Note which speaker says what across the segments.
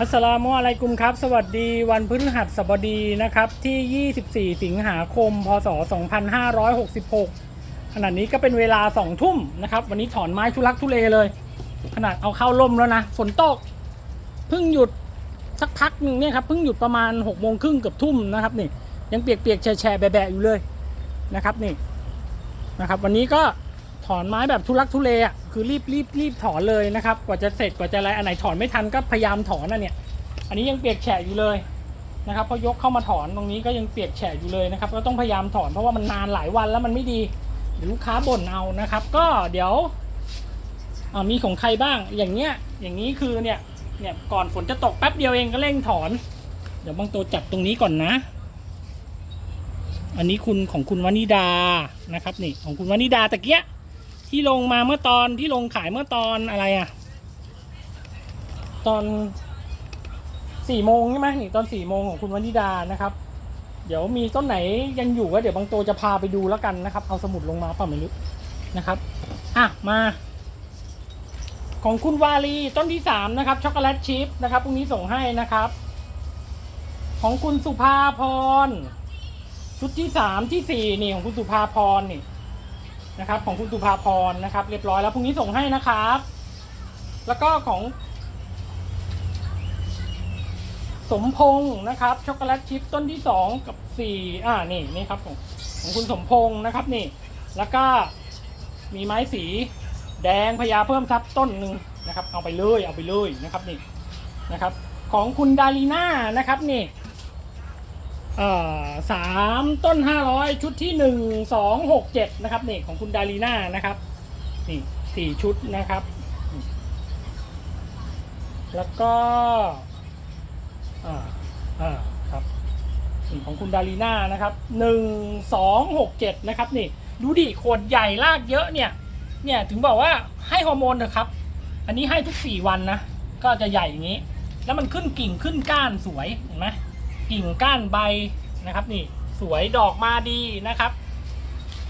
Speaker 1: อัสสลามุอะลัยกุมครับ สวัสดีวันพฤหัสบดีนะครับ ที่ 24 สิงหาคม พศ 2566 ขณะนี้ก็เป็นเวลา 2 ทุ่มนะครับ วันนี้ถอนไม้ทุลักทุเลเลย ขนาดเอาเข้าล่มแล้วนะ ฝนตก เพิ่งหยุดสักพักหนึ่งเนี่ยครับ เพิ่งหยุดประมาณ 6 โมงครึ่งเกือบทุ่มนะครับนี่ ยังเปียกๆแฉะๆแบะๆอยู่เลยนะครับนี่นะครับ วันนี้ก็ถอนไม้แบบทุลักทุเลอะ คือรีบรีบรีบถอนเลยนะครับกว่าจะเสร็จกว่าจะอะไรอันไหนถอนไม่ทันก็พยายามถอนนะเนี่ย อันนี้ยังเปียกแฉะอยู่เลยนะครับพอยกเข้ามาถอนตรงนี้ก็ยังเปียกแฉะอยู่เลยนะครับก็ต้องพยายามถอนเพราะว่ามันนานหลายวันแล้วมันไม่ดีเดี๋ยวลูกค้าบ่นเอานะครับ ก็เดี๋ยวมีของใครบ้างอย่างเนี้ยอย่างนี้คือเนี่ยเนี่ยก่อนฝนจะตกแป๊บเดียวเองก็เร่งถอน เดี๋ยวบางตัวจับตรงนี้ก่อนนะ อันนี้คุณของคุณวนิดานะครับนี่ของคุณวนิดาตะเกียะ ที่ลงมาเมื่อตอนที่ลงขายเมื่อตอนอะไรอะตอนสี่โมงใช่ไหมนี่ตอนสี่โมงของคุณวันิดานะครับ เดี๋ยวมีต้นไหนยังอยู่ก็เดี๋ยวบางตัวจะพาไปดูแล้วกันนะครับ เอาสมุดลงมาเปล่าไม่รู้นะครับ อะมา ของคุณวาลีต้นที่สามนะครับช็อกโกแลตชิพนะครับพรุ่งนี้ส่งให้นะครับ ของคุณสุภาพรชุดที่สามที่สี่นี่ของคุณสุภาพรนี่ นะครับ ของคุณสุภาพรนะครับ เรียบร้อยแล้วพรุ่งนี้ส่งให้นะครับ แล้วก็ของ สมพงษ์นะครับ ช็อกโกแลตชิพต้นที่สองกับสี่อ่านี่นี่ครับของของคุณสมพงษ์นะครับนี่ แล้วก็มีไม้สีแดงพญาเพิ่มทรัพย์ต้นหนึ่งนะครับ เอาไปเลยเอาไปเลยนะครับนี่นะครับ ของคุณดาลีน่านะครับนี่ เอ่อสามต้นห้าร้อยชุดที่หนึ่งสองหกเจ็ดนะครับนี่ของคุณดารีน่านะครับนี่สี่ชุดนะครับ แล้วก็อ่าอ่าครับนี่ของคุณดารีน่านะครับหนึ่งสองหกเจ็ดนะครับนี่ดูดิขวดใหญ่ลากเยอะเนี่ย เนี่ยถึงบอกว่าให้ฮอร์โมนเถอะครับ อันนี้ให้ทุกสี่วันนะ ก็จะใหญ่อย่างนี้ แล้วมันขึ้นกิ่งขึ้นก้านสวยเห็นไหม กิ่งก้านใบนะครับ นี่สวยดอกมาดีนะครับ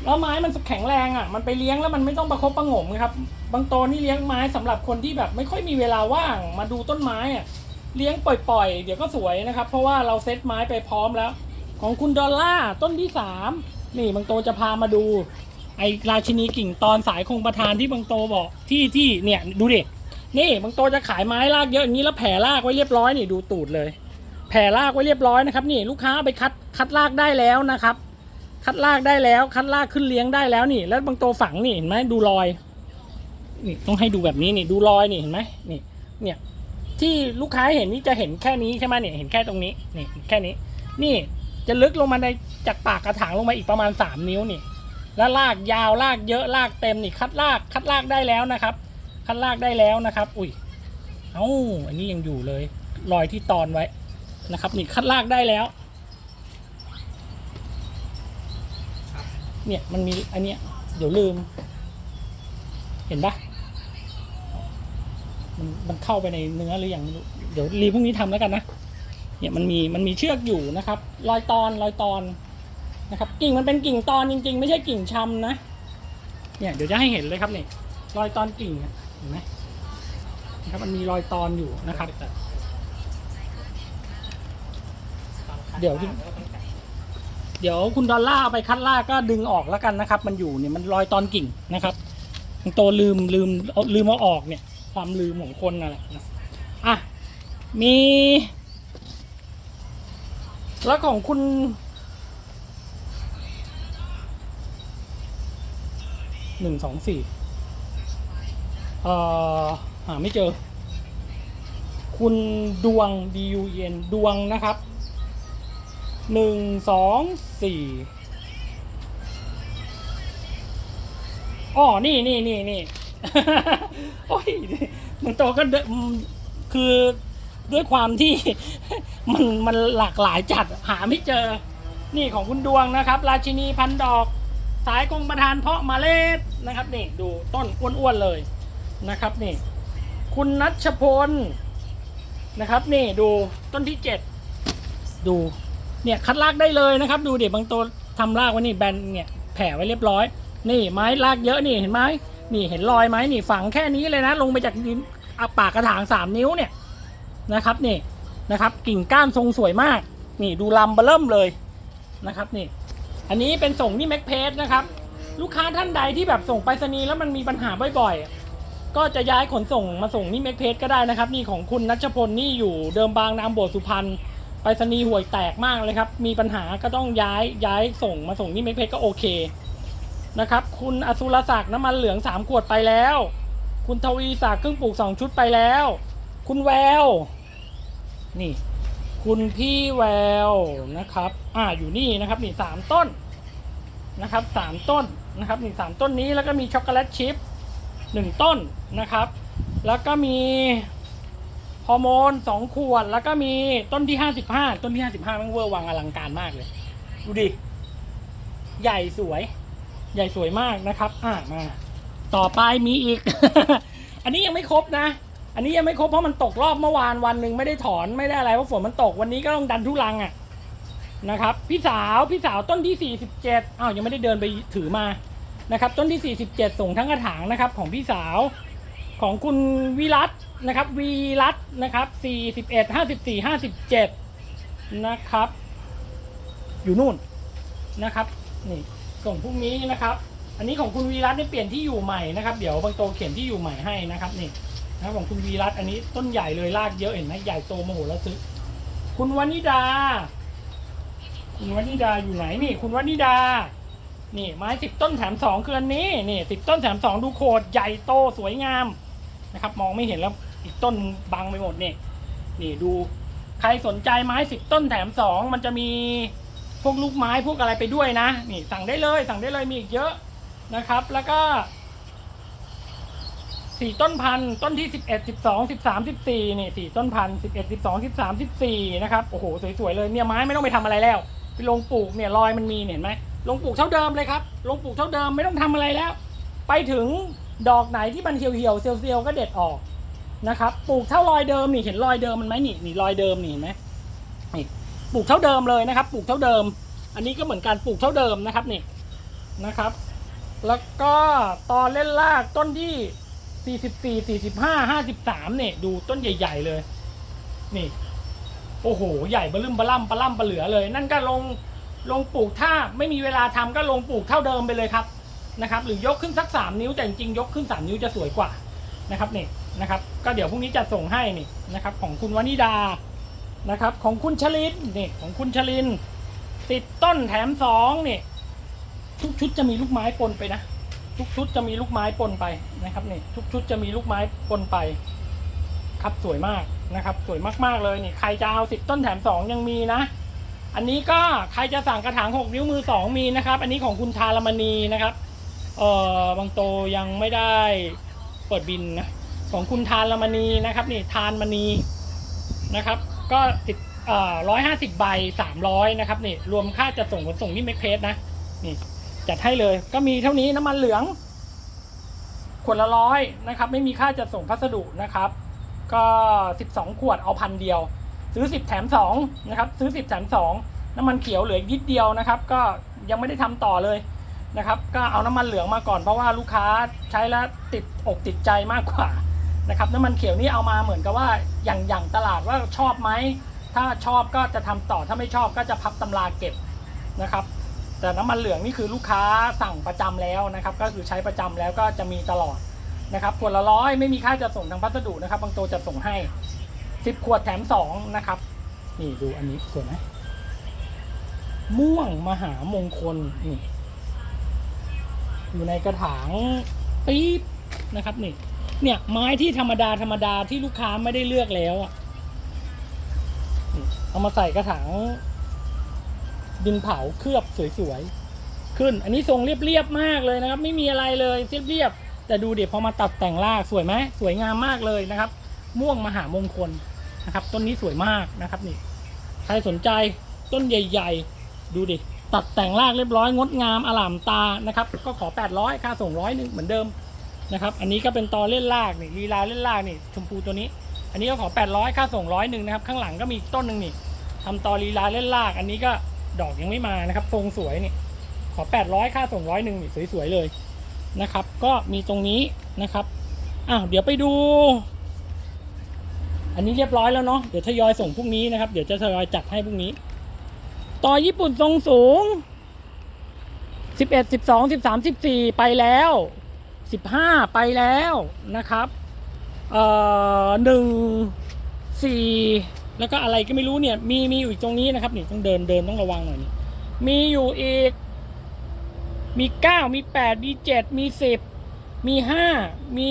Speaker 1: แล้วไม้มันแข็งแรงอะ มันไปเลี้ยงแล้วมันไม่ต้องประคบประงมครับ บางตัวนี่เลี้ยงไม้สำหรับคนที่แบบไม่ค่อยมีเวลาว่างมาดูต้นไม้อะ เลี้ยงปล่อยๆ เดี๋ยวก็สวยนะครับ เพราะว่าเราเซตไม้ไปพร้อมแล้ว ของคุณดอลล่าต้นที่สามนี่บางโตจะพามาดู ไอราชินีกิ่งตอนสายคงประธานที่บางโตบอกที่ที่เนี่ยดูดิ นี่บางโตจะขายไม้รากเยอะอย่างนี้แล้วแผ่รากไว้เรียบร้อยนี่ดูตูดเลย แผ่รากไว้เรียบร้อยนะครับนี่ลูกค้าเอาไปคัดคัดรากได้แล้วนะครับ คัดรากได้แล้ว คัดรากขึ้นเลี้ยงได้แล้วนี่ แล้วบางตัวฝังนี่เห็นไหมดูรอยนี่ต้องให้ดูแบบนี้นี่ดูรอยนี่เห็นไหมนี่เนี่ยที่ลูกค้าเห็นนี่จะเห็นแค่นี้ใช่ไหมเนี่ยเห็นแค่ตรงนี้นี่แค่นี้ นี่จะลึกลงมาในจากปากกระถางลงมาอีกประมาณสามนิ้วนี่ แล้วลากยาวลากเยอะลากเต็มนี่คัดลากคัดลากได้แล้วนะครับ คัดลากได้แล้วนะครับ อุ้ยเอ้าอันนี้ยังอยู่เลย รอยที่ตอนไว้ นะครับ นี่คัดลากได้แล้ว เนี่ยมันมีอันเนี้ยเดี๋ยวลืม เห็นปะมันมันเข้าไปในเนื้อหรืออยังเดี๋ยวรีพรุ่งนี้ทำแล้วกันนะเนี่ยมันมีมันมีเชือกอยู่นะครับรอยตอนรอยตอนนะครับ กิ่งมันเป็นกิ่งตอนจริง ๆ ไม่ใช่กิ่งชำนะ เนี่ยเดี๋ยวจะให้เห็นเลยครับเนี่ยรอยตอนกิ่งเห็นไหมนะครับมันมีรอยตอนอยู่นะครับ เดี๋ยว เดี๋ยวคุณดอลล่าเอาไปคัดล่าก็ดึงออกแล้วกันนะครับ มันอยู่เนี่ยมันรอยตอนกิ่งนะครับมันโตลืมลืมเอาลืมเอาออกเนี่ย ความลืมของคนนั่นแหละนะอะมี แล้วของคุณหนึ่งสองสี่เอ่อหาไม่เจอ คุณดวง D U E N ดวงนะครับ หนึ่งสองสี่อ๋อนี่นี่นี่นี่โอ้ยมันโตก็คือด้วยความที่มันมันหลากหลายจัดหาไม่เจอ นี่ของคุณดวงนะครับ ราชินีพันดอก สายกงประธานเพาะมาเล็ดนะครับนี่ดูต้นอ้วนๆเลยนะครับนี่ คุณนัชพลนะครับนี่ดูต้นที่เจ็ดดู เนี่ยคัดลากได้เลยนะครับ ดูเดี๋ยวบางตัวทำลากไว้นี่แบนเนี่ยแผ่ไว้เรียบร้อย นี่ไม้ลากเยอะนี่เห็นไหมนี่เห็นรอยไหมนี่ฝังแค่นี้เลยนะ ลงไปจากดินอะปากกระถางสามนิ้วเนี่ยนะครับนี่นะครับ กิ่งก้านทรงสวยมาก นี่ดูลำเบอเริ่มเลยนะครับนี่ อันนี้เป็นส่งที่แม็กเพจนะครับ ลูกค้าท่านใดที่แบบส่งไปรษณีย์แล้วมันมีปัญหาบ่อยๆ ก็จะย้ายขนส่งมาส่งนี่แม็กเพจก็ได้นะครับ นี่ของคุณนัชพลนี่อยู่เดิมบางนามบสถ์สุพรรณ ไปรษณีห่วยแตกมากเลยครับ มีปัญหาก็ต้องย้ายย้ายส่งมาส่งนี่แม็กเพจก็โอเคนะครับ คุณอสุรศักดิ์น้ำมันเหลืองสามขวดไปแล้ว คุณทวีศักดิ์เครื่องปลูกสองชุดไปแล้ว คุณแวว นี่ คุณพี่แววนะครับ อ่าอยู่นี่นะครับนี่สามต้นนะครับสามต้นนะครับนี่สามต้นนี้แล้วก็มีช็อกโกแลตชิพหนึ่งต้นนะครับ แล้วก็มี ฮอร์โมนสองขวด แล้วก็มีต้นที่ห้าสิบห้าต้นที่ห้าสิบห้ามันเวอร์วังอลังการมากเลย ดูดิ ใหญ่สวย ใหญ่สวยมากนะครับ อ่ามา ต่อไปมีอีก อันนี้ยังไม่ครบนะ อันนี้ยังไม่ครบเพราะมันตกรอบเมื่อวานวันหนึ่งไม่ได้ถอนไม่ได้อะไรเพราะฝนมันตกวันนี้ก็ต้องดันทุลังอะนะครับ พี่สาวพี่สาวต้นที่47อ้าวยังไม่ได้เดินไปถือมานะครับ ต้นที่47ส่งทั้งกระถางนะครับ ของพี่สาวของคุณวิรัต นะครับวีรัตนะครับ41 54 57นะครับ อยู่นู่นนะครับนี่ส่งพรุ่งนี้นะครับ อันนี้ของคุณวีรัตเนี่ยเปลี่ยนที่อยู่ใหม่นะครับ เดี๋ยวบางโตเขียนที่อยู่ใหม่ให้นะครับนี่นะครับของคุณวีรัตอันนี้ต้นใหญ่เลยรากเยอะเห็นไหมใหญ่โตมโหฬารทึกคุณวนิดา คุณวนิดาอยู่ไหนนี่ คุณวนิดา นี่ไม้สิบต้นแถมสองคืออันนี้นี่สิบต้นแถมสองดูโคดใหญ่โตสวยงามนะครับ มองไม่เห็นแล้ว อีกต้นบังไปหมดนี่นี่ดูใครสนใจไม้สิบต้นแถมสองมันจะมีพวกลูกไม้พวกอะไรไปด้วยนะ นี่สั่งได้เลย สั่งได้เลยมีอีกเยอะนะครับ แล้วก็สี่ต้นพันต้นที่สิบเอ็ดสิบสองสิบสามสิบสี่นี่สี่ต้นพันสิบเอ็ดสิบสองสิบสามสิบสี่นะครับโอ้โหสวยๆเลยเนี่ยไม้ไม่ต้องไปทำอะไรแล้วไปลงปลูกเนี่ยรอยมันมีเห็นไหมลงปลูกเท่าเดิมเลยครับลงปลูกเท่าเดิมไม่ต้องทำอะไรแล้ว ไปถึงดอกไหนที่มันเหี่ยวๆเซียวๆก็เด็ดออก นะครับ ปลูกเท่ารอยเดิมนี่เห็นรอยเดิมมันไหมนี่นี่รอยเดิมนี่เห็นไหมนี่ปลูกเท่าเดิมเลยนะครับ ปลูกเท่าเดิม อันนี้ก็เหมือนการปลูกเท่าเดิมนะครับนี่นะครับ แล้วก็ตอนเล่นลากต้นที่ 44 45 53เนี่ยดูต้นใหญ่ ๆเลย นี่ โอ้โห ใหญ่บะลึมบะล่ำบะล่ำบะเหลือเลย นั่นก็ลงลงปลูกถ้าไม่มีเวลาทำก็ลงปลูกเท่าเดิมไปเลยครับนะครับ หรือยกขึ้นสัก 3 นิ้วแต่จริงๆยกขึ้น 3 นิ้วจะสวยกว่านะครับนี่ นะครับ ก็เดี๋ยวพรุ่งนี้จะส่งให้นี่นะครับ ของคุณวานิดานะครับ ของคุณชลินนี่ของคุณชลินสิบต้นแถมสองนี่ทุกชุดจะมีลูกไม้ปนไปนะทุกชุดจะมีลูกไม้ปนไปนะครับนี่ทุกชุดจะมีลูกไม้ปนไปครับสวยมากนะครับ สวยมากๆเลยนี่ใครจะเอาสิบต้นแถมสองยังมีนะอันนี้ก็ใครจะสั่งกระถางหกนิ้วมือสองมีนะครับ อันนี้ของคุณทารมณีนะครับ เอ่อบางโตยังไม่ได้เปิดบินนะ ของคุณทานละมณีนะครับนี่ทานมณีนะครับ ก็สิบเอ่อร้อยห้าสิบใบสามร้อยนะครับนี่รวมค่าจัดส่งขนส่งที่เมกเพสนะนี่จัดให้เลยก็มีเท่านี้น้ำมันเหลืองขวดละร้อยนะครับ ไม่มีค่าจัดส่งพัสดุนะครับ ก็สิบสองขวดเอาพันเดียว ซื้อสิบแถมสองนะครับซื้อสิบแถมสองน้ำมันเขียวเหลืออีกนิดเดียวนะครับ ก็ยังไม่ได้ทำต่อเลยนะครับ ก็เอาน้ำมันเหลืองมาก่อนเพราะว่าลูกค้าใช้แล้วติดอกติดใจมากกว่า นะครับน้ำมันเขียวนี่เอามาเหมือนกับว่าอย่างอย่างตลาดว่าชอบไหมถ้าชอบก็จะทำต่อถ้าไม่ชอบก็จะพับตำราเก็บนะครับ แต่น้ำมันเหลืองนี่คือลูกค้าสั่งประจำแล้วนะครับ ก็คือใช้ประจำแล้วก็จะมีตลอดนะครับขวดละร้อยไม่มีค่าจะส่งทางพัสดุนะครับ บางตัวจะส่งให้สิบขวดแถมสองนะครับ นี่ดูอันนี้สวยไหมม่วงมหามงคลนี่อยู่ในกระถางปี๊บนะครับนี่ เนี่ยไม้ที่ธรรมดาธรรมดาที่ลูกค้าไม่ได้เลือกแล้วอะเอามาใส่กระถางดินเผาเคลือบสวยๆขึ้น อันนี้ทรงเรียบๆมากเลยนะครับ ไม่มีอะไรเลยเรียบๆแต่ดูเดี๋ยวพอมาตัดแต่งรากสวยไหมสวยงามมากเลยนะครับ ม่วงมหามงคลนะครับ ต้นนี้สวยมากนะครับนี่ใครสนใจต้นใหญ่ ๆ ดูดิตัดแต่งรากเรียบร้อยงดงามอลามตานะครับ ก็ขอ 800 ค่าส่งร้อยหนึ่งเหมือนเดิม นะครับ อันนี้ก็เป็นตอเล่นรากนี่ลีลาเล่นรากนี่ชมพูตัวนี้ อันนี้ก็ขอ 800 ค่าส่งร้อยหนึ่งนะครับ ข้างหลังก็มีต้นหนึ่งนี่ทำตอลีลาเล่นราก อันนี้ก็ดอกยังไม่มานะครับทรงสวยนี่ขอ 800 ค่าส่งร้อยหนึ่งนี่สวยๆเลยนะครับ ก็มีตรงนี้นะครับอ้าวเดี๋ยวไปดู อันนี้เรียบร้อยแล้วเนาะเดี๋ยวทยอยส่งพรุ่งนี้นะครับ เดี๋ยวจะทยอยจัดให้พรุ่งนี้ต่อญี่ปุ่นทรงสูงสิบเอ็ดสิบสองสิบสามสิบสี่ไปแล้ว สิบห้าไปแล้วนะครับเอ่อหนึ่งสี่แล้วก็อะไรก็ไม่รู้เนี่ยมีมีอยู่อีกตรงนี้นะครับนี่ต้องเดินเดินต้องระวังหน่อยนี่มีอยู่อีก มีเก้ามีแปดมีเจ็ดมีสิบมีห้ามี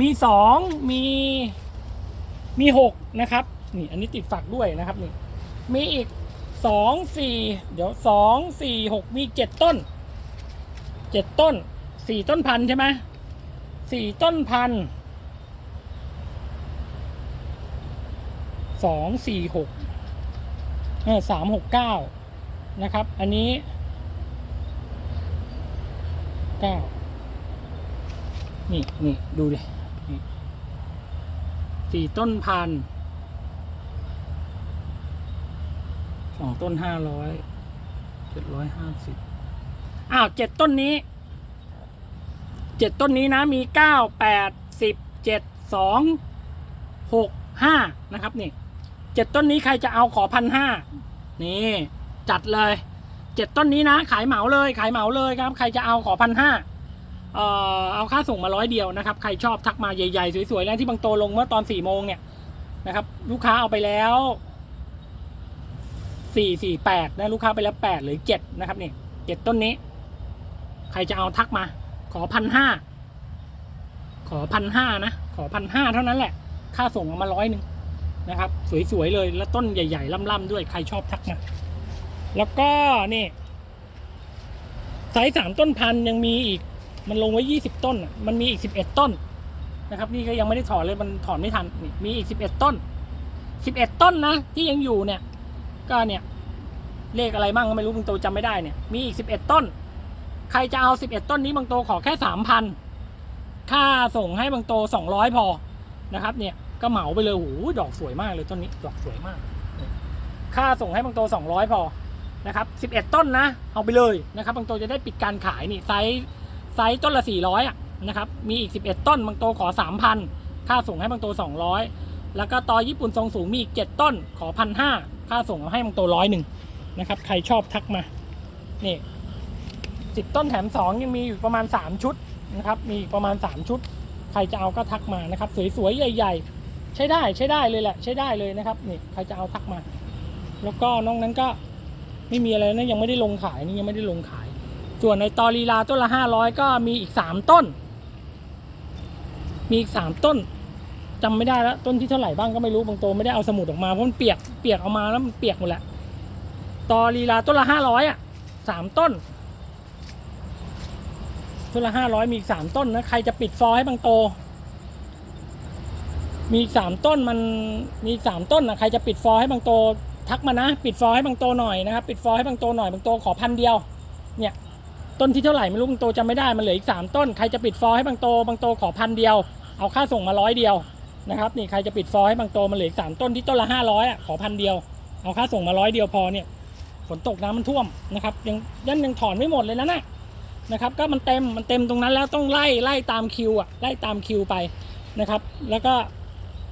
Speaker 1: มีสองมี มีหกนะครับ นี่อันนี้ติดฝักด้วยนะครับนี่มีอีกสองสี่เดี๋ยวสองสี่หกมีเจ็ดต้นเจ็ดต้น สี่ต้นพันใช่ไหมสี่ต้นพันสองสี่หกเออสามหกเก้านะครับ อันนี้เก้านี่นี่ดูดิสี่ต้นพันสองต้นห้าร้อยเจ็ดร้อยห้าสิบอ้าวเจ็ดต้นนี้ เจ็ดต้นนี้นะมีเก้าแปดสิบเจ็ดสองหกห้านะครับนี่เจ็ดต้นนี้ใครจะเอาขอพันห้านี่จัดเลยเจ็ดต้นนี้นะ ขายเหมาเลยขายเหมาเลยครับ ใครจะเอาขอพันห้าเอ่อเอาค่าส่งมาร้อยเดียวนะครับ ใครชอบทักมาใหญ่ๆสวยๆแล้วที่บางโตลงเมื่อตอนสี่โมงเนี่ยนะครับ ลูกค้าเอาไปแล้วสี่สี่แปดนะลูกค้าไปแล้วแปดหรือเจ็ดนะครับนี่เจ็ดต้นนี้ ใครจะเอาทักมา อพันห้าขอพันห้านะ ขอพันห้าเท่านั้นแหละ ค่าส่งเอามาร้อยหนึ่งนะครับ สวย ๆ เลย แล้วต้นใหญ่ ๆ ล่ำๆด้วยใครชอบทักมา แล้วก็นี่ไซส์สามต้นพันยังมีอีก มันลงไว้ยี่สิบต้นอะมันมีอีกสิบเอ็ดต้นนะครับ นี่ก็ยังไม่ได้ถอนเลยมันถอนไม่ทันนี่มีอีกสิบเอ็ดต้นสิบเอ็ดต้นนะ ที่ยังอยู่เนี่ย ก็เนี่ย เลขอะไรบ้างก็ไม่รู้บางโตจำไม่ได้เนี่ย มีอีกสิบเอ็ดต้น ใครจะเอาสิบเอ็ดต้นนี้บางโตขอแค่สามพันค่าส่งให้บางโตสองร้อยพอนะครับ เนี่ยก็เหมาไปเลยโอ้โหดอกสวยมากเลยต้นนี้ดอกสวยมาก ค่าส่งให้บางโตสองร้อยพอนะครับสิบเอ็ดต้นนะ เอาไปเลยนะครับ บางโตจะได้ปิดการขายนี่ไซส์ไซส์ต้นละสี่ร้อยอะนะครับมีอีกสิบเอ็ดต้นบางโตขอสามพันค่าส่งให้บางโตสองร้อยแล้วก็ตอญี่ปุ่นทรงสูงมีอีกเจ็ดต้นขอพันห้าค่าส่งเอาให้บางโตร้อยหนึ่งนะครับ ใครชอบทักมานี่ สิบต้นแถมสองยังมีอยู่ประมาณสามชุดนะครับมีอีกประมาณสามชุด ใครจะเอาก็ทักมานะครับ สวยๆ ใหญ่ ๆ ใช้ได้ใช้ได้เลยแหละ ใช้ได้เลยนะครับนี่ใครจะเอาทักมา แล้วก็น้องนั้นก็ไม่มีอะไรนะยังไม่ได้ลงขายนี่ยังไม่ได้ลงขาย ส่วนในตอรีลาต้นละห้าร้อยก็มีอีกสามต้น มีอีกสามต้นจำไม่ได้แล้วต้นที่เท่าไหร่บ้างก็ไม่รู้บางโตไม่ได้เอาสมุดออกมาเพราะมันเปียกเปียกเอามาแล้วมันเปียกหมดแหละตอลีลาต้นละห้าร้อยอะสามต้น ต้นละห้าร้อยมีอีกสามต้นนะใครจะปิดฟอให้บางโต มีอีกสามต้นมันมีอีกสามต้นนะใครจะปิดฟอให้บางโต ทักมานะปิดฟอให้บางโตหน่อยนะครับปิดฟอให้บางโตหน่อยบางโตขอพันเดียว เนี่ยต้นที่เท่าไหร่ไม่รู้บางโตจำไม่ได้มันเหลืออีกสามต้นใครจะปิดฟอให้บางโตบางโตขอพันเดียว เอาค่าส่งมาร้อยเดียวนะครับนี่ใครจะปิดฟอให้บางโตมันเหลืออีกสามต้นที่ต้นละห้าร้อยอะขอพันเดียวเอาค่าส่งมาร้อยเดียวพอเนี่ยฝนตกน้ำมันท่วมนะครับยังยันยังถอนไม่หมดเลยนะนะ นะครับ ก็มันเต็มมันเต็มตรงนั้นแล้วต้องไล่ไล่ตามคิวอะไล่ตามคิวไปนะครับ แล้วก็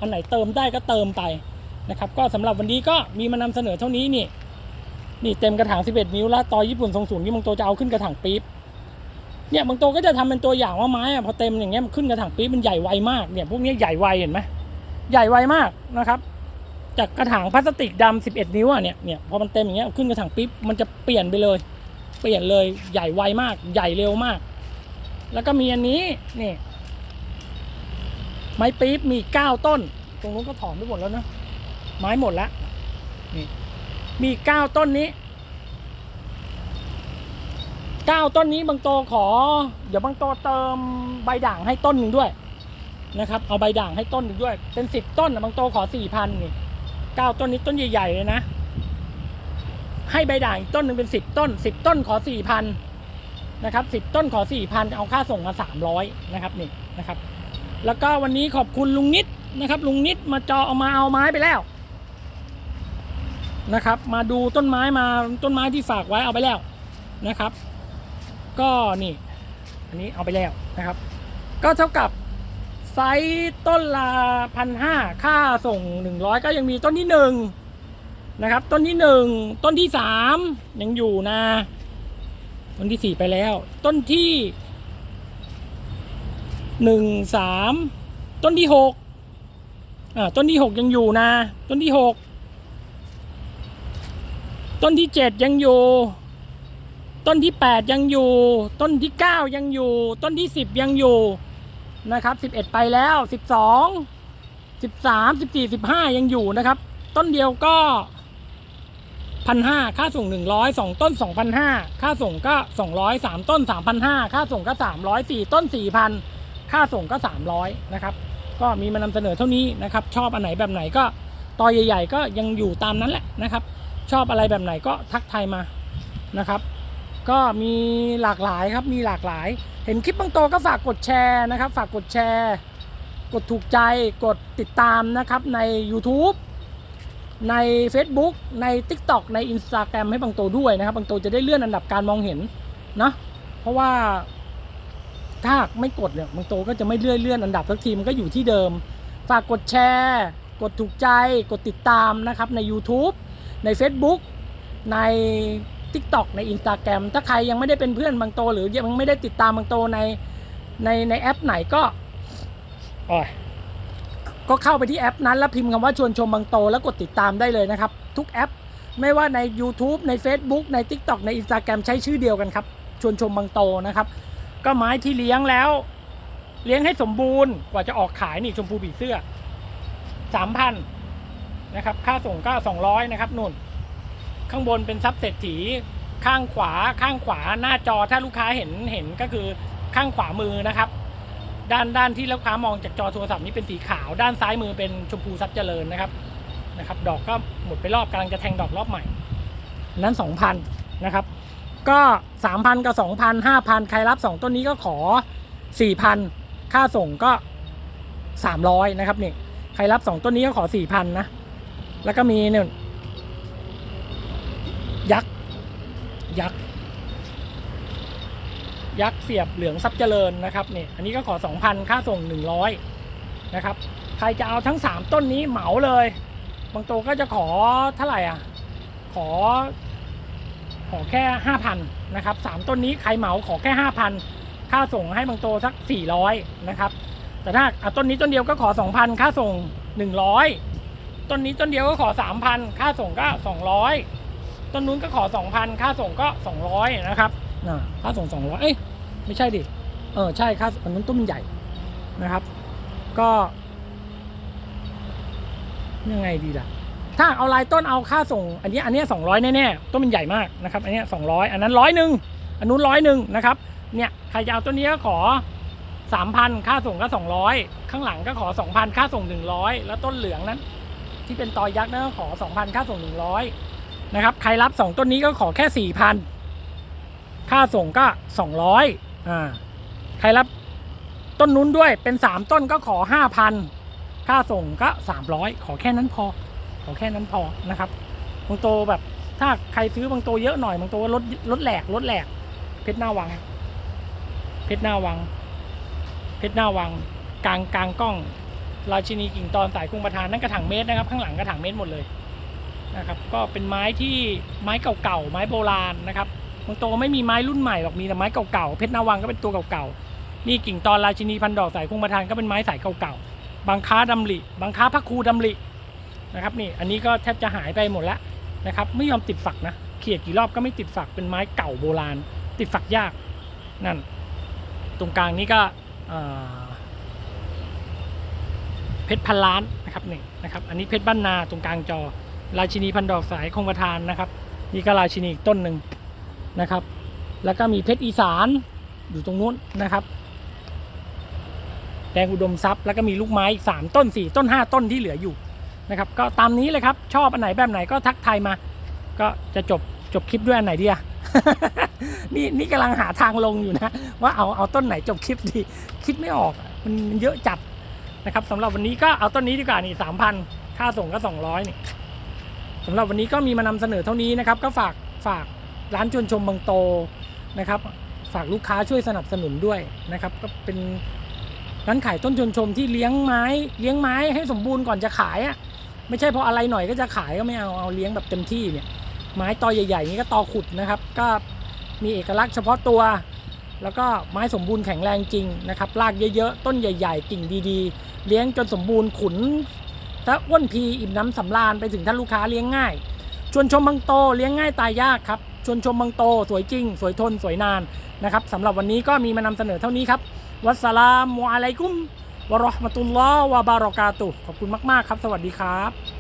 Speaker 1: อันไหนเติมได้ก็เติมไปนะครับ ก็สำหรับวันนี้ก็มีมานำเสนอเท่านี้นี่นี่เต็มกระถาง 11 นิ้วแล้วตอญี่ปุ่นทรงสูงนี่บางโตจะเอาขึ้นกระถางปี๊บเนี่ยบางโตก็จะทำเป็นตัวอย่างว่าไม้อะพอเต็มอย่างเงี้ยมันขึ้นกระถางปี๊บมันใหญ่ไวมากเนี่ยพวกนี้ใหญ่ไวเห็นไหมใหญ่ไวมากนะครับ จากกระถางพลาสติกดำ11 นิ้วอะเนี่ยเนี่ยพอมันเต็มอย่างเงี้ยขึ้นกระถางปิ๊บมันจะเปลี่ยนไปเลย เปลี่ยนเลยใหญ่ไวมาก ใหญ่เร็วมาก แล้วก็มีอันนี้นี่ไม้ปี๊บมีเก้าต้น ตรงนู้นก็ถอนไปหมดแล้วนะไม้หมดล้วนี่มีเก้าต้นนี้เก้าต้นนี้บางโตขอ เดี๋ยวบางโตเติมใบด่างให้ต้นหนึ่งด้วยนะครับ เอาใบด่างให้ต้นหนึ่งด้วย เป็นสิบต้นนะบางโตขอสี่พันนี่เก้าต้นนี้ต้นใหญ่ๆเลยนะ ให้ใบด่างอีกต้นหนึ่งเป็นสิบต้นสิบต้นขอสี่พันนะครับสิบต้นขอสี่พันเอาค่าส่งมาสามร้อยนะครับนี่นะครับ แล้วก็วันนี้ขอบคุณลุงนิดนะครับ ลุงนิดมาจอเอามาเอาไม้ไปแล้วนะครับ มาดูต้นไม้มาต้นไม้ที่ฝากไว้เอาไปแล้วนะครับ ก็นี่ อันนี้เอาไปแล้วนะครับ ก็เท่ากับไซส์ต้นละพันห้าค่าส่งหนึ่งร้อยก็ยังมีต้นที่หนึ่ง นะครับ ต้นที่หนึ่งต้นที่สามยังอยู่นะ ต้นที่สี่ไปแล้ว ต้นที่หนึ่งสามต้นที่หกอ่าต้นที่หกยังอยู่นะ ต้นที่หกต้นที่เจ็ดยังอยู่ ต้นที่แปดยังอยู่ ต้นที่เก้ายังอยู่ ต้นที่สิบยังอยู่นะครับสิบเอ็ดไปแล้วสิบสองสิบสามสิบสี่สิบห้ายังอยู่นะครับ ต้นเดียวก็ พันห้าค่าส่งหนึ่งร้อยสองต้นสองพันห้าค่าส่งก็สองร้อยสามต้นสามพันห้าค่าส่งก็สามร้อยสี่ต้นสี่พันค่าส่งก็สามร้อยนะครับ ก็มีมานำเสนอเท่านี้นะครับ ชอบอันไหนแบบไหนก็ตอใหญ่ ๆ ก็ยังอยู่ตามนั้นแหละนะครับ ชอบอะไรแบบไหนก็ทักทายมานะครับ ก็มีหลากหลายครับ มีหลากหลาย เห็นคลิปบางโตก็ฝากกดแชร์นะครับ ฝากกดแชร์ กดถูกใจ กดติดตามนะครับใน YouTube ใน Facebook ใน TikTok ใน Instagram ให้บางโตด้วยนะครับบางโตจะได้เลื่อนอันดับการมองเห็นนะเพราะว่าถ้าไม่กดเนี่ยบางโตก็จะไม่เลื่อนเลื่อนอันดับสักทีมันก็อยู่ที่เดิม ฝากกดแชร์ กดถูกใจ กดติดตามนะครับใน YouTube ใน Facebook ใน TikTok ใน Instagram ถ้าใครยังไม่ได้เป็นเพื่อนบางโต หรือยังไม่ได้ติดตามบางโตในในในแอปไหนก็อ้ย ก็เข้าไปที่แอปนั้น แล้วพิมพ์คำว่าชวนชมบางโต แล้วกดติดตามได้เลยนะครับ ทุกแอป ไม่ว่าใน YouTube ใน Facebook ใน TikTok ใน Instagram ใช้ชื่อเดียวกันครับชวนชมบางโตนะครับ ก็ไม้ที่เลี้ยงแล้ว เลี้ยงให้สมบูรณ์กว่าจะออกขายนี่ชมพูผีเสื้อสามพันนะครับค่าส่งก็สองร้อยนะครับนุ่น ข้างบนเป็นซับเศรษฐีข้างขวาข้างขวาหน้าจอถ้าลูกค้าเห็นเห็นก็คือข้างขวามือนะครับ ด้านด้านที่ลูกค้ามองจากจอโทรศัพท์นี้เป็นสีขาว ด้านซ้ายมือเป็นชมพูซับเจริญนะครับนะครับ ดอกก็หมดไปรอบกำลังจะแทงดอกรอบใหม่ นั้นสองพันนะครับ ก็สามพันกับสองพันห้าพันใครรับสองต้นนี้ก็ขอสี่พันค่าส่งก็สามร้อยนะครับนี่ใครรับสองต้นนี้ก็ขอสี่พันนะ แล้วก็มีเนี่ยยักษ์ยักษ์ ยักษ์เสียบเหลืองซับเจริญนะครับนี่อันนี้ก็ขอ 2,000 ค่าส่ง 100นะครับใครจะเอาทั้ง 3 ต้นนี้เหมาเลย บางตัวก็จะขอเท่าไหร่อะขอ ขอแค่ 5,000นะครับ3ต้นนี้ใครเหมาขอแค่ 5,000 ค่าส่งให้บางตัวสัก 400นะครับแต่ถ้าต้นนี้ต้นเดียวก็ขอ 2,000 ค่าส่ง 100 ต้นนี้ต้นเดียวก็ขอ 3,000 ค่าส่งก็ 200 ต้นนู้นก็ขอ 2,000 ค่าส่งก็ 200นะครับ นะค่าส่ง200เอ้ยไม่ใช่ดิเออใช่ค่าอันนู้นต้นมันใหญ่นะครับ ก็ยังไงดีล่ะ ถ้าเอาลายต้นเอาค่าส่ง อันนี้อันนี้200แน่ๆต้นมันใหญ่มากนะครับ อันนี้200อันนั้นร้อยหนึ่งอันนู้นร้อยหนึ่งนะครับเนี่ยใครจะเอาต้นนี้ก็ขอ3,000ค่าส่งก็200ข้างหลังก็ขอ2,000ค่าส่ง100แล้วต้นเหลืองนั้น ที่เป็นตอยักษ์นั่นก็ขอ2,000ค่าส่ง100นะครับใครรับ2ต้นนี้ก็ขอแค่4,000 ค่าส่งก็ 200อ่าใครรับต้นนู้นด้วยเป็น 3 ต้นก็ขอ 5,000 ค่าส่งก็ 300 ขอแค่นั้นพอ ขอแค่นั้นพอนะครับบางโตแบบถ้าใครซื้อบางโตเยอะหน่อยบางโตลดลดแหลกลดแหลก เพชรหน้าวัง เพชรหน้าวัง เพชรหน้าวัง กลางกลางกล้องราชินีกิ่งตอนสายกรุงประธานนั่นกระถางเมตรนะครับ ข้างหลังกระถางเมตรหมดเลยนะครับ ก็เป็นไม้ที่ไม้เก่าๆไม้โบราณนะครับ บางตัวไม่มีไม้รุ่นใหม่หรอกมีแต่ไม้เก่าๆเพชรนาวังก็เป็นตัวเก่าๆนี่กิ่งตอนราชินีพันดอกสายกรุงประธานก็เป็นไม้สายเก่าๆบางค้าดำริบางค้าพระครูดำรินะครับนี่อันนี้ก็แทบจะหายไปหมดแล้วนะครับไม่ยอมติดฝักนะเขี่ยกี่รอบก็ไม่ติดฝักเป็นไม้เก่าโบราณ ติดฝักยากนั่น ตรงกลางนี้ก็เอ่อเพชรพันล้านนะครับนี่นะครับ อันนี้เพชรบ้านนาตรงกลางจอ ราชินีพันดอกสายคงประทานนะครับ นี่ก็ราชินีอีกต้นหนึ่ง นะครับ แล้วก็มีเพชรอีสานอยู่ตรงนู้นนะครับ แดงอุดมทรัพย์ แล้วก็มีลูกไม้อีกสามต้นสี่ต้นห้าต้นที่เหลืออยู่นะครับ ก็ตามนี้เลยครับ ชอบอันไหนแบบไหนก็ทักทายมา ก็จะจบจบคลิปด้วยอันไหนดีอะนี่นี่กำลังหาทางลงอยู่นะ ว่าเอาเอาต้นไหนจบคลิปดีคิดไม่ออกมันมันเยอะจัดนะครับสำหรับวันนี้ก็เอาต้นนี้ดีกว่านี่สามพันค่าส่งก็สองร้อยนี่สำหรับวันนี้ก็มีมานำเสนอเท่านี้นะครับ ก็ฝากฝาก ร้านชวนชมบางโตนะครับ ฝากลูกค้าช่วยสนับสนุนด้วยนะครับ ก็เป็นร้านขายต้นชวนชมที่เลี้ยงไม้เลี้ยงไม้ให้สมบูรณ์ก่อนจะขายอะ่ะไม่ใช่พราะอะไรหน่อยก็จะขายก็ไม่เอาเอาเลี้ยงแบบเต็มที่เนี่ย ไม้ตอใหญ่ๆนี่ก็ตอขุดนะครับ ก็มีเอกลักษณ์เฉพาะตัว แล้วก็ไม้สมบูรณ์แข็งแรงจริงนะครับรากเยอะๆ ต้นใหญ่ๆกิ่งดีๆ เลี้ยงจนสมบูรณ์ขุนถ้าอ้วนพีอิ่มน้ำสำราญไปถึงท่านลูกค้าเลี้ยงง่าย ชวนชมบางโตเลี้ยงง่ายตายยากครับ ชวนชมบางโต สวยจริง สวยทน สวยนานนะครับสำหรับวันนี้ก็มีมานำเสนอเท่านี้ครับ วัสสลามุอะลัยกุมวะเราะห์มะตุลลอฮ์วะบารอกาตุขอบคุณมาก ๆ ครับ สวัสดีครับ